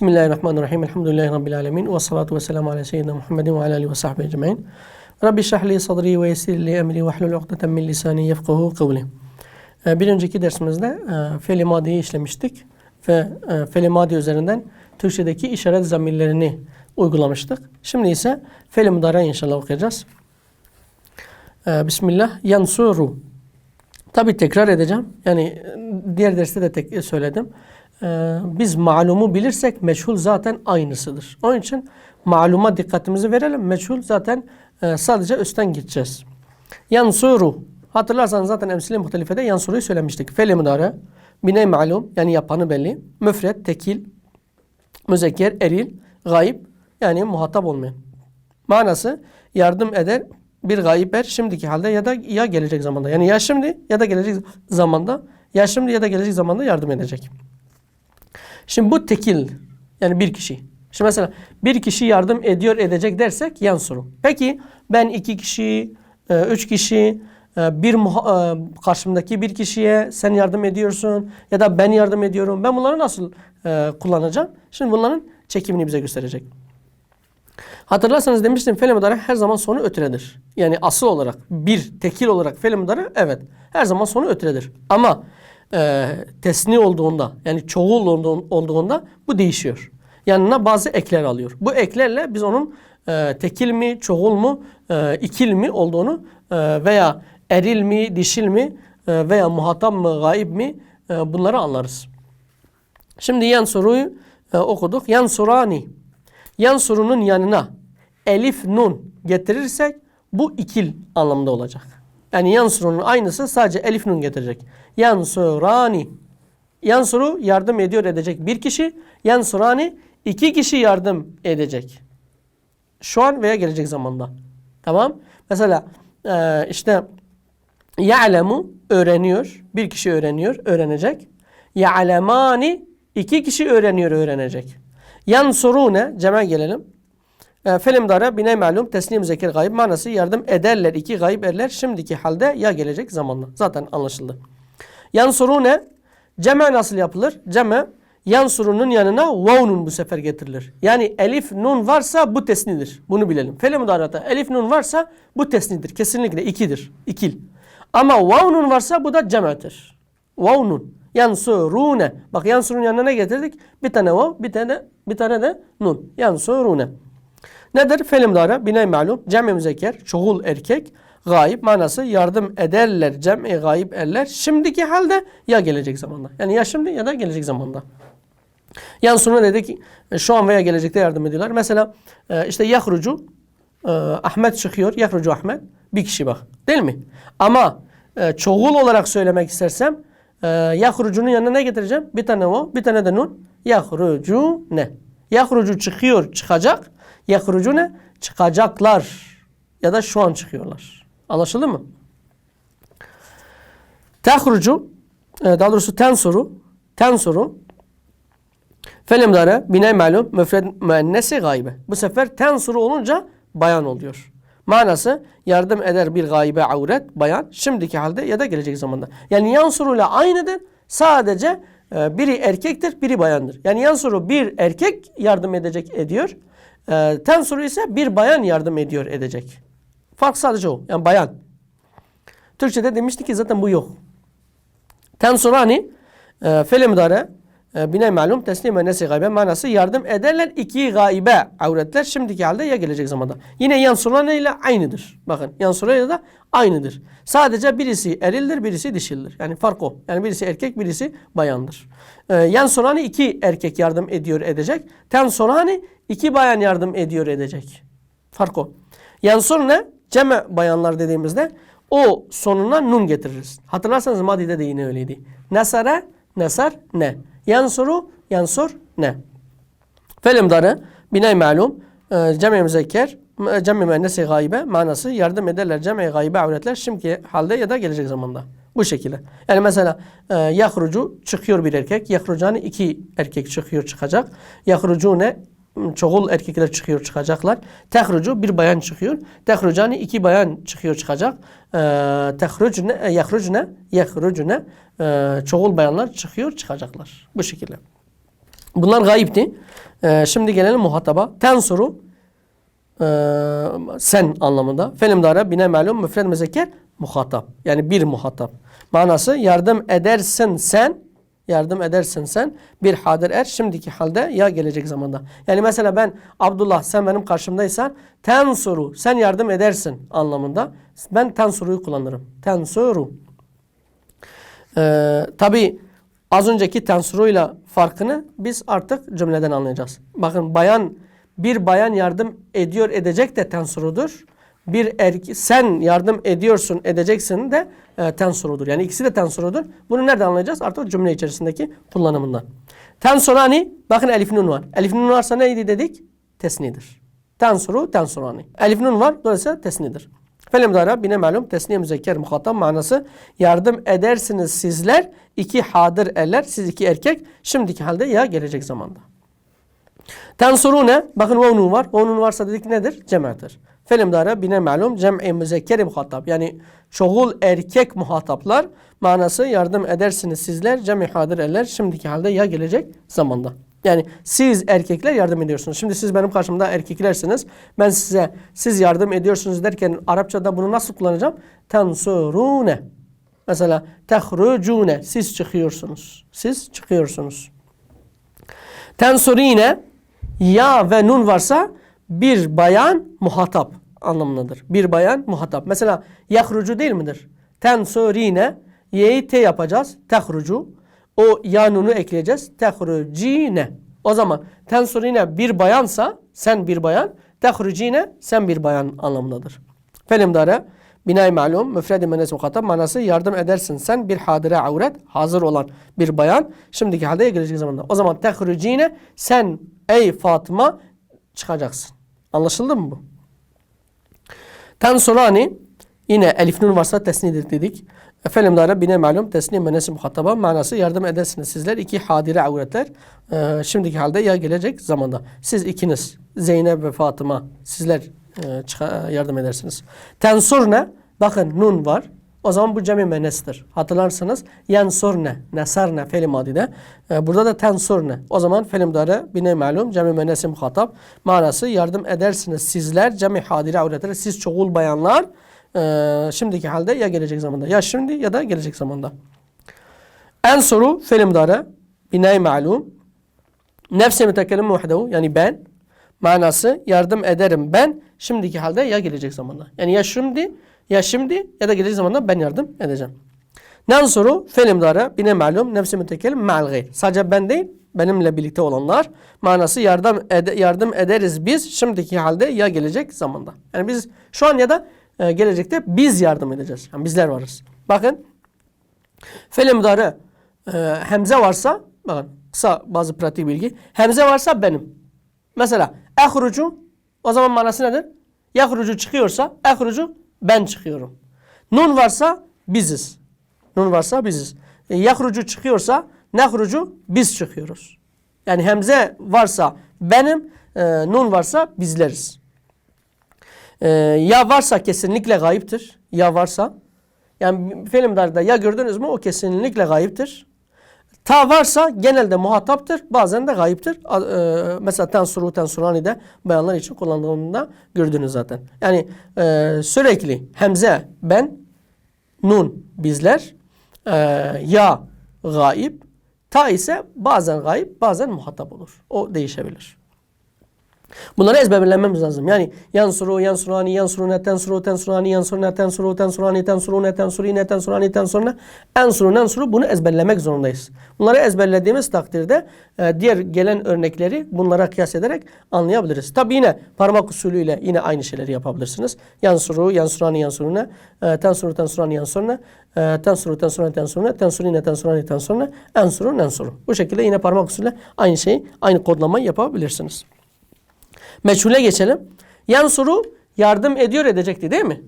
Bismillahirrahmanirrahim. Elhamdülillahi Rabbil alemin. Ve salatu ve selamu ala seyyidina Muhammedin ve ala alihi ve sahbihi ecma'in. Rabbi şahli sadri ve yessir li emri ve hlul uqdeten min lisani yefkahu kavli. Ee, Bir önceki dersimizde e, fel-i madiyi işlemiştik ve e, fel-i madi üzerinden Türkçedeki işaret zamirlerini uygulamıştık. Şimdi ise fel-i mudari inşallah okuyacağız. Ee, Bismillah. Yansuru. Tabi tekrar edeceğim. Yani e, diğer derste de tek söyledim. Ee, biz malumu bilirsek meçhul zaten aynısıdır. Onun için maluma dikkatimizi verelim. Meçhul zaten e, sadece üstten gideceğiz. Yansuru. Hatırlarsanız zaten emsili muhtelifede yansuruyu söylemiştik. Fel-i mudare. Bine malum yani yapanı belli. Müfret, tekil, müzekker, eril, gayip yani muhatap olmayan. Manası yardım eder bir gayip er şimdiki halde ya da ya gelecek zamanda. Yani ya şimdi ya da gelecek zamanda ya şimdi ya da gelecek zamanda yardım edecek. Şimdi bu tekil yani bir kişi. Şimdi mesela bir kişi yardım ediyor edecek dersek yansuru. Peki ben iki kişi, e, üç kişi, e, bir e, karşımdaki bir kişiye sen yardım ediyorsun ya da ben yardım ediyorum. Ben bunları nasıl kullanacağım? Şimdi bunların çekimini bize gösterecek. Hatırlarsanız demiştim fel mudari her zaman sonu ötüredir. Yani asıl olarak bir tekil olarak fel mudari evet her zaman sonu ötüredir. Ama e, tesni olduğunda yani çoğul olduğun- olduğunda bu değişiyor. Yanına bazı ekler alıyor. Bu eklerle biz onun e, tekil mi, çoğul mu, e, ikil mi olduğunu e, veya eril mi, dişil mi e, veya muhatap mı, gaib mi e, bunları anlarız. Şimdi yan soruyu e, okuduk. Yan surani. Yan sorunun yanına elif nun getirirsek bu ikil anlamda olacak. Yani yan sorunun aynısı sadece elif nun getirecek. Yan surani. Yan soru yardım ediyor edecek bir kişi. Yan surani iki kişi yardım edecek. Şu an veya gelecek zamanda. Tamam. Mesela e, işte ya'lemu öğreniyor. Bir kişi öğreniyor, öğrenecek. Ya'lemani iki kişi öğreniyor, öğrenecek. Yansurune cema gelelim. E, Felim dara bine malum teslim zekir gayb manası yardım ederler iki gayb erler şimdiki halde ya gelecek zamanla. Zaten anlaşıldı. Yansurune cema nasıl yapılır? Cema yansurunun yanına vavnun bu sefer getirilir. Yani elif nun varsa bu tesnidir. Bunu bilelim. Fe'li mudarata elif nun varsa bu tesnidir. Kesinlikle ikidir. İkil. Ama vavnun varsa bu da cemadır. Vavnun. Yansurune. Bak yansurun yanına ne getirdik? Bir tane vav, bir tane bir tane de nun. Yansurune. Nedir? Fe'li mudara binay malum. Cem-i müzekker. Çoğul erkek. Gayip manası yardım ederler. Cem-i gayip erler. Şimdiki halde ya gelecek zamanda. Yani ya şimdi ya da gelecek zamanda. Yani sonra dedik e, şu an veya gelecekte yardım ediyorlar. Mesela e, işte yahrucu e, Ahmet çıkıyor. Yahrucu Ahmet. Bir kişi bak. Değil mi? Ama e, çoğul olarak söylemek istersem e, yahrucunun yanına ne getireceğim? Bir tane o, bir tane de nun. Yahrucu ne? Yahrucu çıkıyor, çıkacak. Yahrucu ne? Çıkacaklar. Ya da şu an çıkıyorlar. Anlaşıldı mı? Tehrucu e, daha doğrusu tensuru tensuru Felim dara binay malum müfred müennesi gaybe. Bu sefer tensuru olunca bayan oluyor. Manası yardım eder bir gaybe avret bayan şimdiki halde ya da gelecek zamanda. Yani yansuruyla aynıdır. Sadece e, biri erkektir, biri bayandır. Yani yansuru bir erkek yardım edecek ediyor. E, tensuru ise bir bayan yardım ediyor edecek. Fark sadece o. Yani bayan. Türkçe'de demiştik ki zaten bu yok. Tensurani e, fel müdare e, bine malum teslim ve nesi gaybe manası yardım ederler iki gaybe avretler şimdiki halde ya gelecek zamanda. Yine yansurani ile aynıdır. Bakın yansurani da aynıdır. Sadece birisi erildir birisi dişildir. Yani fark o. Yani birisi erkek birisi bayandır. E, yansurani iki erkek yardım ediyor edecek. Tensurani iki bayan yardım ediyor edecek. Fark o. Yansur ne? Ceme bayanlar dediğimizde o sonuna nun getiririz. Hatırlarsanız madide de yine öyleydi. Nasara, nasar, ne. Yansuru, yansur, ne. Felimdarı, binay malum, e, cem-i müzekker, e, cem-i müennesi gaybe manası yardım ederler cem-i gaybe avretler şimdiki halde ya da gelecek zamanda. Bu şekilde. Yani mesela e, yahrucu çıkıyor bir erkek. Yahrucani iki erkek çıkıyor çıkacak. Yahrucune çoğul erkekler çıkıyor çıkacaklar. Tehrucu bir bayan çıkıyor. Tehrucani iki bayan çıkıyor çıkacak. Ee, tehrucne, e, yahrucne, yahrucne çoğul bayanlar çıkıyor çıkacaklar. Bu şekilde. Bunlar gayipti. Ee, şimdi gelelim muhataba. Tensuru e, sen anlamında. Felim dara bine malum müfred müzekker muhatap. Yani bir muhatap. Manası yardım edersin sen yardım edersin sen bir hadir er şimdiki halde ya gelecek zamanda. Yani mesela ben Abdullah sen benim karşımdaysan tensuru sen yardım edersin anlamında. Ben tensuruyu kullanırım. Tensuru. Ee, Tabi az önceki tensuruyla farkını biz artık cümleden anlayacağız. Bakın bayan bir bayan yardım ediyor edecek de tensurudur. Bir erke sen yardım ediyorsun edeceksin de e, tensurudur. Yani ikisi de tensurudur. Bunu nereden anlayacağız? Artık cümle içerisindeki kullanımından. Tensurani bakın elif nun var. Elif nun varsa neydi dedik? Tesnidir. Tensuru tensurani. Elif nun var dolayısıyla tesnidir. Felem dara bine malum tesniye müzekker muhatap manası yardım edersiniz sizler iki hadir eller siz iki erkek şimdiki halde ya gelecek zamanda. Tensurune bakın vavnun var. Vavnun varsa dedik nedir? Cem'dir. Dara bine malum cem'i müzekkeri muhatap. Yani çoğul erkek muhataplar manası yardım edersiniz sizler cem'i hadir eller şimdiki halde ya gelecek zamanda. Yani siz erkekler yardım ediyorsunuz. Şimdi siz benim karşımda erkeklersiniz. Ben size siz yardım ediyorsunuz derken Arapçada bunu nasıl kullanacağım? Tensurune. Mesela tehrucune. Siz çıkıyorsunuz. Siz çıkıyorsunuz. Tensurine ya ve nun varsa bir bayan muhatap anlamındadır. Bir bayan muhatap. Mesela yahrucu değil midir? Tensurine y'yi t yapacağız. Tehrucu. O ya nunu ekleyeceğiz. Tehrucine. O zaman tensurine bir bayansa sen bir bayan. Tehrucine sen bir bayan anlamındadır. Felimdara binay malum müfredi menes muhatap manası yardım edersin sen bir hadire avret hazır olan bir bayan şimdiki halde gelecek zamanda. O zaman tehrucine sen ey Fatıma çıkacaksın. Anlaşıldı mı bu? Tensurani yine elif nun varsa tesnidir dedik. Efendim dara bine malum tesnim ve nesim muhataba manası yardım edersiniz sizler iki hadire avretler e, şimdiki halde ya gelecek zamanda. Siz ikiniz Zeynep ve Fatıma sizler e, yardım edersiniz. Tensurne bakın nun var. O zaman bu cemi menestir. Hatırlarsanız yansurne, nesarne fe'li madide. E, burada da tensurne. O zaman fe'lim dara bine malum cemi menesi muhatap. Manası yardım edersiniz sizler cemi hadire avretler. Siz çoğul bayanlar e, şimdiki halde ya gelecek zamanda. Ya şimdi ya da gelecek zamanda. En soru fe'lim dara binay malum. Nefse mütekellim vahdehu yani ben manası yardım ederim ben şimdiki halde ya gelecek zamanda. Yani ya şimdi ya şimdi ya da gelecek zamanda ben yardım edeceğim. Nansuru felim dara bine malum nefsi mütekellim ma'al gayr. Sadece ben değil benimle birlikte olanlar manası yardım ede- yardım ederiz biz şimdiki halde ya gelecek zamanda. Yani biz şu an ya da e, gelecekte biz yardım edeceğiz. Yani bizler varız. Bakın felim dara e, hemze varsa bakın kısa bazı pratik bilgi. Hemze varsa benim. Mesela ehrucu o zaman manası nedir? Yahrucu çıkıyorsa ehrucu ben çıkıyorum. Nun varsa biziz. Nun varsa biziz. E, yahrucu çıkıyorsa nehrucu biz çıkıyoruz. Yani hemze varsa benim, e, nun varsa bizleriz. E, ya varsa kesinlikle gayiptir. Ya varsa. Yani filmlerde ya gördünüz mü o kesinlikle gayiptir. Ta varsa genelde muhataptır. Bazen de gayiptir. E, mesela tensuru tensurani de bayanlar için kullandığında gördünüz zaten. Yani e, sürekli hemze ben, nun bizler, e, ya gayip, ta ise bazen gayip bazen muhatap olur. O değişebilir. Bunları ezberlememiz lazım. Yani yansuru, yansurani, yansurune, tensuru, tensurani, yansurune, tensuru, tensurani, tensurune, tensurine, tensurani, tensurune, ensuru, nensuru bunu ezberlemek zorundayız. Bunları ezberlediğimiz takdirde e, diğer gelen örnekleri bunlara kıyas ederek anlayabiliriz. Tabi yine parmak usulüyle yine aynı şeyleri yapabilirsiniz. Yansuru, yansurani, yansurune, e, tensuru, tensurani, yansurune, e, tensuru, tensurani, tensurune, tensurine, tensurani, tensurune, ensuru, nensuru. Bu şekilde yine parmak usulüyle aynı şeyi, aynı kodlamayı yapabilirsiniz. Meçhule geçelim. Yansuru yardım ediyor edecekti değil mi?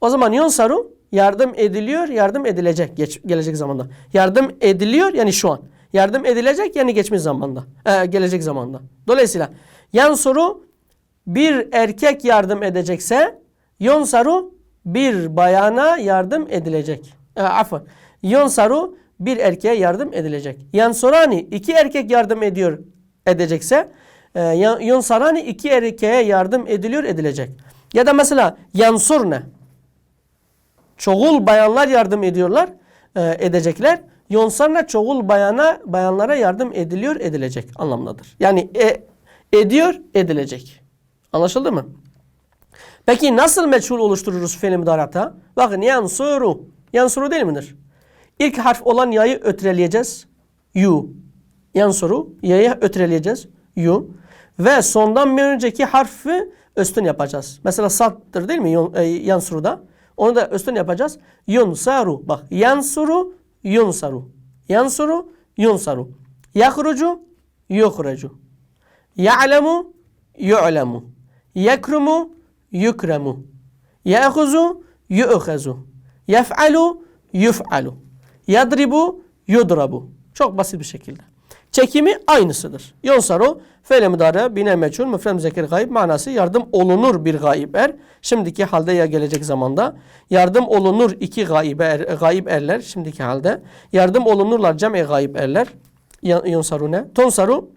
O zaman yunsaru yardım ediliyor, yardım edilecek geç, gelecek zamanda. Yardım ediliyor yani şu an. Yardım edilecek yani geçmiş zamanda. Ee, gelecek zamanda. Dolayısıyla yansuru bir erkek yardım edecekse yunsaru bir bayana yardım edilecek. Ee, afwan. Yunsaru bir erkeğe yardım edilecek. Yansurani iki erkek yardım ediyor edecekse e, yunsarani iki erkeğe yardım ediliyor edilecek. Ya da mesela yansurne çoğul bayanlar yardım ediyorlar e, edecekler. Yonsarna çoğul bayana bayanlara yardım ediliyor edilecek anlamındadır. Yani e, ediyor edilecek. Anlaşıldı mı? Peki nasıl meçhul oluştururuz fiil müdarata? Bakın yansuru. Yansuru değil midir? İlk harf olan yayı ötreleyeceğiz. Yu. Yansuru. Yayı ötreleyeceğiz. Yu. Ve sondan bir önceki harfi üstün yapacağız. Mesela sattır değil mi? Yun- e, Yansuru'da. Onu da üstün yapacağız. Yunsaru. Bak. Yansuru. Yunsaru. Yansuru. Yunsaru. Yahrucu. Yuhrecu. Ya'lemu. Yu'lemu. Yekrumu. Yukremu. Ya'huzu. Yu'khazu. Yef'alu. Yuf'alu. Yadribu. Yudrabu. Çok basit bir şekilde. Çekimi aynısıdır. Yonsaru fe'le müdare bine meçhul müfrem zekir gayb manası yardım olunur bir gayb er. Şimdiki halde ya gelecek zamanda yardım olunur iki gayb er, gayb erler şimdiki halde. Yardım olunurlar cem'i gayb erler. Yonsaru ne? Tonsaru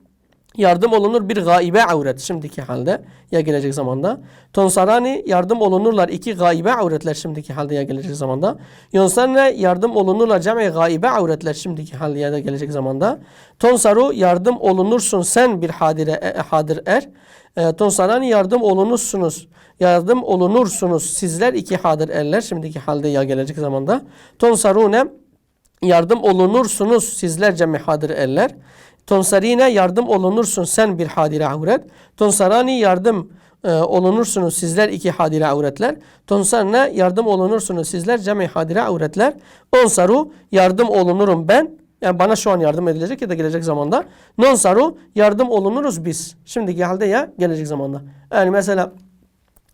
yardım olunur bir gaibe avret şimdiki halde ya gelecek zamanda. Tonsarani yardım olunurlar iki gaibe avretler şimdiki halde ya gelecek zamanda. Yonsarne yardım olunurlar cem'i gaibe avretler şimdiki halde ya da gelecek zamanda. Tonsaru yardım olunursun sen bir hadire e, hadir er. E, tonsarani yardım olunursunuz. Yardım olunursunuz sizler iki hadir erler şimdiki halde ya gelecek zamanda. Tonsarune yardım olunursunuz sizler cem'i hadir erler. Tonsarine yardım olunursun sen bir hadire avret. Tonsarani yardım e, olunursunuz sizler iki hadire avretler. Tonsarne yardım olunursunuz sizler cemi hadire avretler. Onsaru yardım olunurum ben. Yani bana şu an yardım edilecek ya da gelecek zamanda. Nonsaru yardım olunuruz biz. Şimdiki halde ya gelecek zamanda. Yani mesela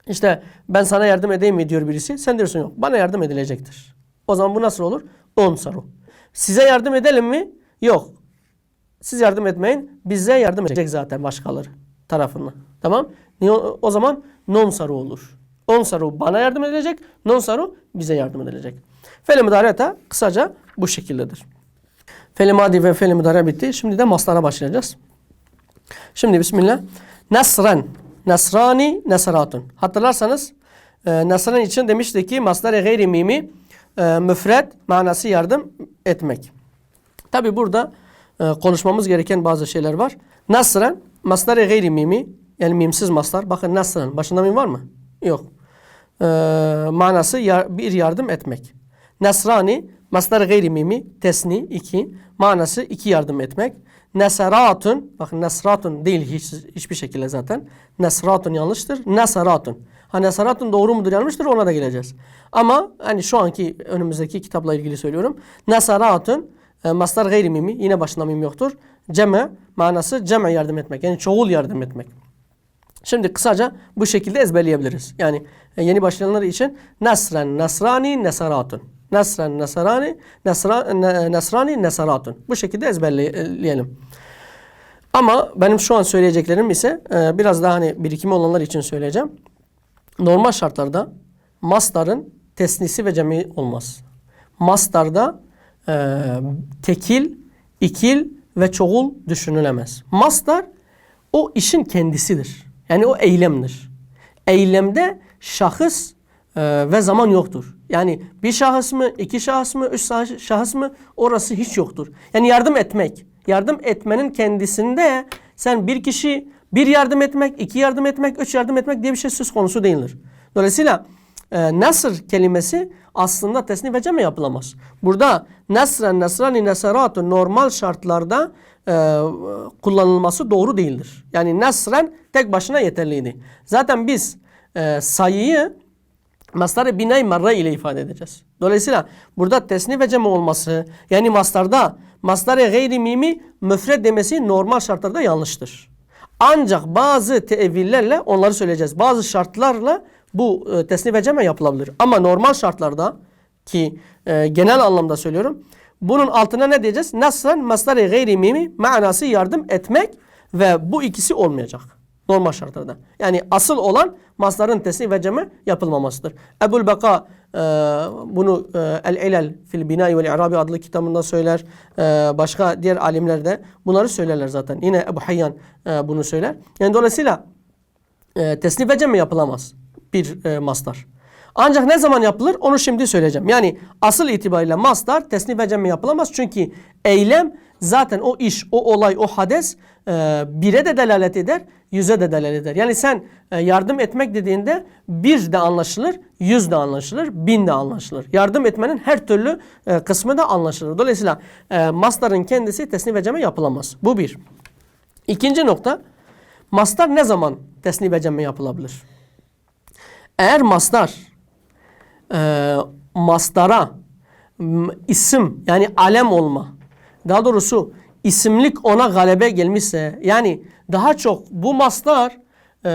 işte ben sana yardım edeyim mi diyor birisi. Sen diyorsun yok. Bana yardım edilecektir. O zaman bu nasıl olur? Onsaru. Size yardım edelim mi? Yok. Siz yardım etmeyin. Bize yardım edecek zaten başkaları tarafından. Tamam? O zaman non saru olur. On saru bana yardım edilecek. Non saru bize yardım edilecek. Fel müdareta kısaca bu şekildedir. Fel madi ve fel müdare bitti. Şimdi de maslara başlayacağız. Şimdi bismillah. Nasran. Nasrani nesaratun. Hatırlarsanız e, Nasran için demiştik ki maslar gayri mimi e, müfred manası yardım etmek. Tabi burada e, konuşmamız gereken bazı şeyler var. Nasran maslar gayri mimi yani mimsiz maslar. Bakın nasran başında mim var mı? Yok. E, manası yar- bir yardım etmek. Nasrani maslar gayri mimi tesni iki manası iki yardım etmek. Nesaratun bakın nesratun değil hiç, hiçbir şekilde zaten. Nesratun yanlıştır. Nesaratun. Ha nesaratun doğru mudur yanlıştır ona da geleceğiz. Ama hani şu anki önümüzdeki kitapla ilgili söylüyorum. Nesaratun e, maslar gayri mimi yine başında mim yoktur. Ceme manası ceme yardım etmek yani çoğul yardım etmek. Şimdi kısaca bu şekilde ezberleyebiliriz. Yani e, yeni başlayanlar için Nasren, Nasrani, Nesaratun. Nasren, Nasrani, Nasra, ne- Nasrani, Nesaratun. Bu şekilde ezberleyelim. Ama benim şu an söyleyeceklerim ise e, biraz daha hani birikimi olanlar için söyleyeceğim. Normal şartlarda mastarın tesnisi ve cemi olmaz. Mastarda e, tekil, ikil ve çoğul düşünülemez. Mastar o işin kendisidir. Yani o eylemdir. Eylemde şahıs e, ve zaman yoktur. Yani bir şahıs mı, iki şahıs mı, üç şah- şahıs mı orası hiç yoktur. Yani yardım etmek. Yardım etmenin kendisinde sen bir kişi bir yardım etmek, iki yardım etmek, üç yardım etmek diye bir şey söz konusu değildir. Dolayısıyla e, nasır kelimesi aslında tesni ve ceme yapılamaz. Burada nasren, nasrani, nasaratun normal şartlarda e, kullanılması doğru değildir. Yani nasren tek başına yeterliydi. Zaten biz e, sayıyı mastarı binay marra ile ifade edeceğiz. Dolayısıyla burada tesni ve cem olması yani mastarda mastarı gayri mimi müfred demesi normal şartlarda yanlıştır. Ancak bazı tevillerle onları söyleyeceğiz. Bazı şartlarla bu e, tesni ve ceme yapılabilir. Ama normal şartlarda ki e, genel anlamda söylüyorum. Bunun altına ne diyeceğiz? Nasren mastarı gayri mimi manası yardım etmek ve bu ikisi olmayacak. Normal şartlarda. Yani asıl olan masların tesni ve cemi yapılmamasıdır. Ebul Beka e, bunu e, El-İlel fil Binai vel İrabi adlı kitabında söyler. E, başka diğer alimler de bunları söylerler zaten. Yine Ebu Hayyan e, bunu söyler. Yani dolayısıyla e, tesnif ve cem yapılamaz bir e, mastar. Ancak ne zaman yapılır onu şimdi söyleyeceğim. Yani asıl itibariyle mastar tesnif ve cem yapılamaz. Çünkü eylem zaten o iş, o olay, o hades e, bire de delalet eder, yüze de delalet eder. Yani sen e, yardım etmek dediğinde bir de anlaşılır, yüz de anlaşılır, bin de anlaşılır. Yardım etmenin her türlü e, kısmı da anlaşılır. Dolayısıyla e, mastarın kendisi tesnif ve cem yapılamaz. Bu bir. İkinci nokta, mastar ne zaman tesnif ve cem yapılabilir? Eğer mastar e, mastara m, isim yani alem olma daha doğrusu isimlik ona galebe gelmişse yani daha çok bu mastar e,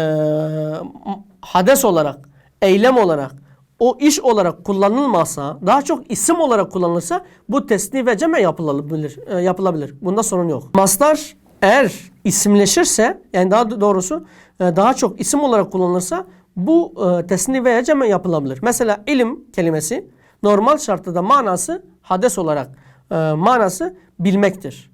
hades olarak eylem olarak o iş olarak kullanılmazsa daha çok isim olarak kullanılırsa bu tesni ve ceme yapılabilir, e, yapılabilir. Bunda sorun yok. Mastar eğer isimleşirse yani daha doğrusu e, daha çok isim olarak kullanılırsa bu e, tesni veya ceme yapılabilir. Mesela ilim kelimesi normal şartlarda manası hades olarak e, manası bilmektir.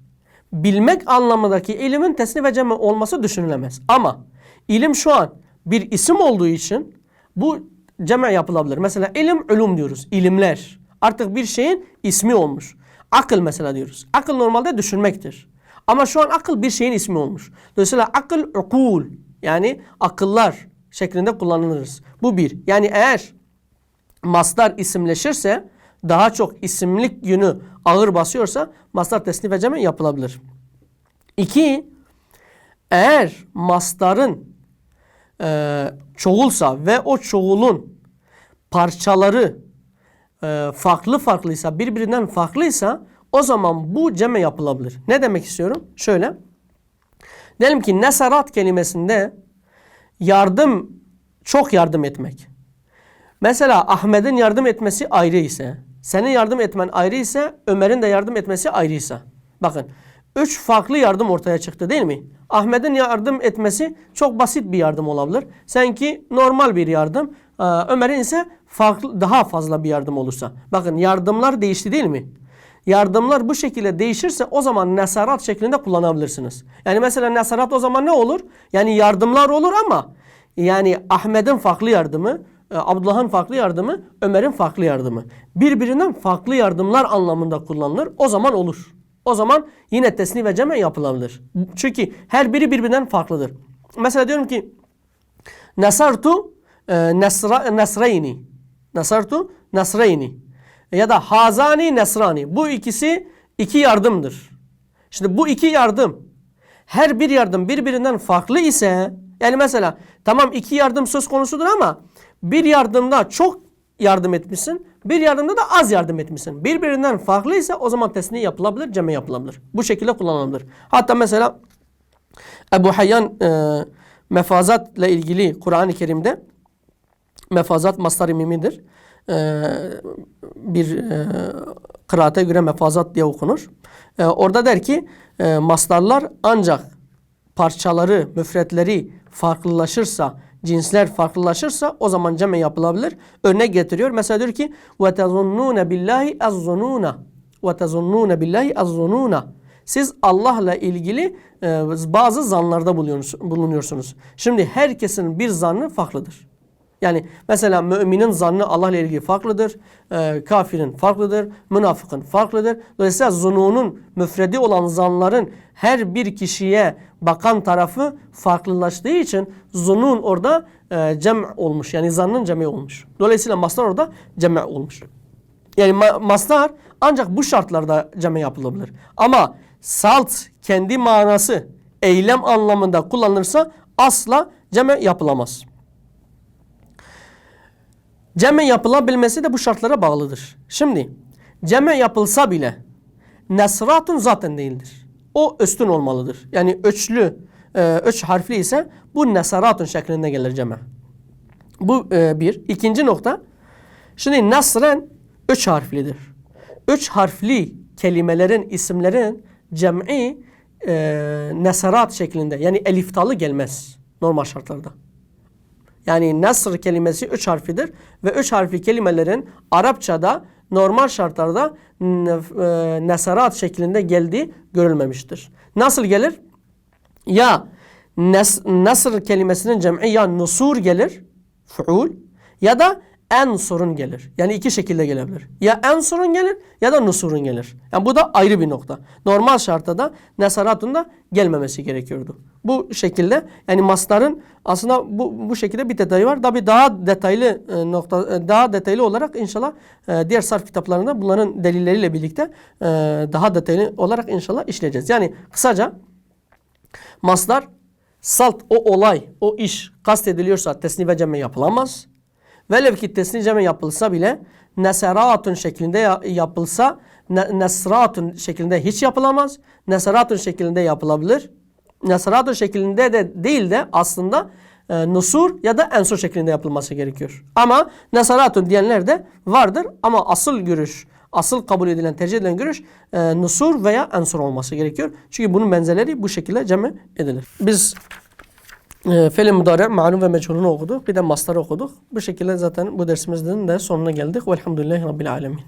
Bilmek anlamındaki ilimin tesni ve ceme olması düşünülemez. Ama ilim şu an bir isim olduğu için bu ceme yapılabilir. Mesela ilim, ulum diyoruz. İlimler. Artık bir şeyin ismi olmuş. Akıl mesela diyoruz. Akıl normalde düşünmektir. Ama şu an akıl bir şeyin ismi olmuş. Dolayısıyla akıl ukul yani akıllar şeklinde kullanılırız. Bu bir. Yani eğer mastar isimleşirse daha çok isimlik yönü ağır basıyorsa mastar tesnif ve yapılabilir. İki, eğer mastarın e, çoğulsa ve o çoğulun parçaları e, farklı farklıysa, birbirinden farklıysa o zaman bu ceme yapılabilir. Ne demek istiyorum? Şöyle. Diyelim ki nesarat kelimesinde yardım, çok yardım etmek. Mesela Ahmet'in yardım etmesi ayrı ise, senin yardım etmen ayrı ise, Ömer'in de yardım etmesi ayrı ise. Bakın, üç farklı yardım ortaya çıktı değil mi? Ahmet'in yardım etmesi çok basit bir yardım olabilir. Senki normal bir yardım. Ömer'in ise farklı, daha fazla bir yardım olursa. Bakın yardımlar değişti değil mi? Yardımlar bu şekilde değişirse o zaman nesarat şeklinde kullanabilirsiniz. Yani mesela nesarat o zaman ne olur? Yani yardımlar olur ama yani Ahmet'in farklı yardımı, e, Abdullah'ın farklı yardımı, Ömer'in farklı yardımı. Birbirinden farklı yardımlar anlamında kullanılır. O zaman olur. O zaman yine tesni ve ceme yapılabilir. Çünkü her biri birbirinden farklıdır. Mesela diyorum ki Nasartu e, nasra, nasrayni. Nasartu nasrayni. Ya da hazani nasrani. Bu ikisi iki yardımdır. Şimdi bu iki yardım her bir yardım birbirinden farklı ise yani mesela tamam iki yardım söz konusudur ama bir yardımda çok yardım etmişsin. Bir yardımda da az yardım etmişsin. Birbirinden farklı ise o zaman tesni yapılabilir, ceme yapılabilir. Bu şekilde kullanılabilir. Hatta mesela Ebu Hayyan e, mefazatla ilgili Kur'an-ı Kerim'de mefazat mastar mimidir e, bir e, kıraate göre mefazat diye okunur. E, orada der ki e, maslarlar ancak parçaları, müfretleri farklılaşırsa, cinsler farklılaşırsa o zaman ceme yapılabilir. Örnek getiriyor. Mesela diyor ki ve tezunnune billahi ezzununa ve tezunnune billahi ezzununa siz Allah'la ilgili bazı zanlarda bulunuyorsunuz. Şimdi herkesin bir zanı farklıdır. Yani mesela müminin zannı Allah ile ilgili farklıdır. E, kafirin farklıdır. Münafıkın farklıdır. Dolayısıyla zununun müfredi olan zanların her bir kişiye bakan tarafı farklılaştığı için zunun orada e, cem olmuş. Yani zannın cemi olmuş. Dolayısıyla mastar orada cem olmuş. Yani ma- mastar ancak bu şartlarda ceme yapılabilir. Ama salt kendi manası eylem anlamında kullanılırsa asla ceme yapılamaz. Ceme yapılabilmesi de bu şartlara bağlıdır. Şimdi ceme yapılsa bile nesratun zaten değildir. O üstün olmalıdır. Yani öçlü, e, öç harfli ise bu nesaratun şeklinde gelir ceme. Bu e, bir. İkinci nokta. Şimdi nasren üç harflidir. Üç harfli kelimelerin, isimlerin cem'i e, nesarat şeklinde yani eliftalı gelmez. normal şartlarda. Yani nasr kelimesi üç harfidir ve üç harfli kelimelerin Arapçada normal şartlarda e, nesarat şeklinde geldiği görülmemiştir. Nasıl gelir? Ya nasr kelimesinin cem'i ya nusur gelir, fuul ya da ensurun gelir. Yani iki şekilde gelebilir. Ya ensurun gelir ya da nusurun gelir. Yani bu da ayrı bir nokta. Normal şartta da nesaratun da gelmemesi gerekiyordu. Bu şekilde yani masların aslında bu, bu şekilde bir detayı var. Tabi daha detaylı e, nokta e, daha detaylı olarak inşallah e, diğer sarf kitaplarında bunların delilleriyle birlikte daha detaylı olarak inşallah işleyeceğiz. Yani kısaca Maslar salt o olay, o iş kastediliyorsa tesni ve cemme yapılamaz. Velev ki tesni cemme yapılsa bile neseratun şeklinde ya- yapılsa ne, nesratun şeklinde hiç yapılamaz. Neseratun şeklinde yapılabilir. Neseratun şeklinde de değil de aslında e, nusur ya da ensur şeklinde yapılması gerekiyor. Ama nesaratun diyenler de vardır ama asıl görüş asıl kabul edilen, tercih edilen görüş e, nusur veya ensur olması gerekiyor. Çünkü bunun benzerleri bu şekilde cem edilir. Biz e, fel mudari malum ve meçhulunu okuduk. Bir de mastarı okuduk. Bu şekilde zaten bu dersimizin de sonuna geldik. Velhamdülillahi Rabbil Alemin.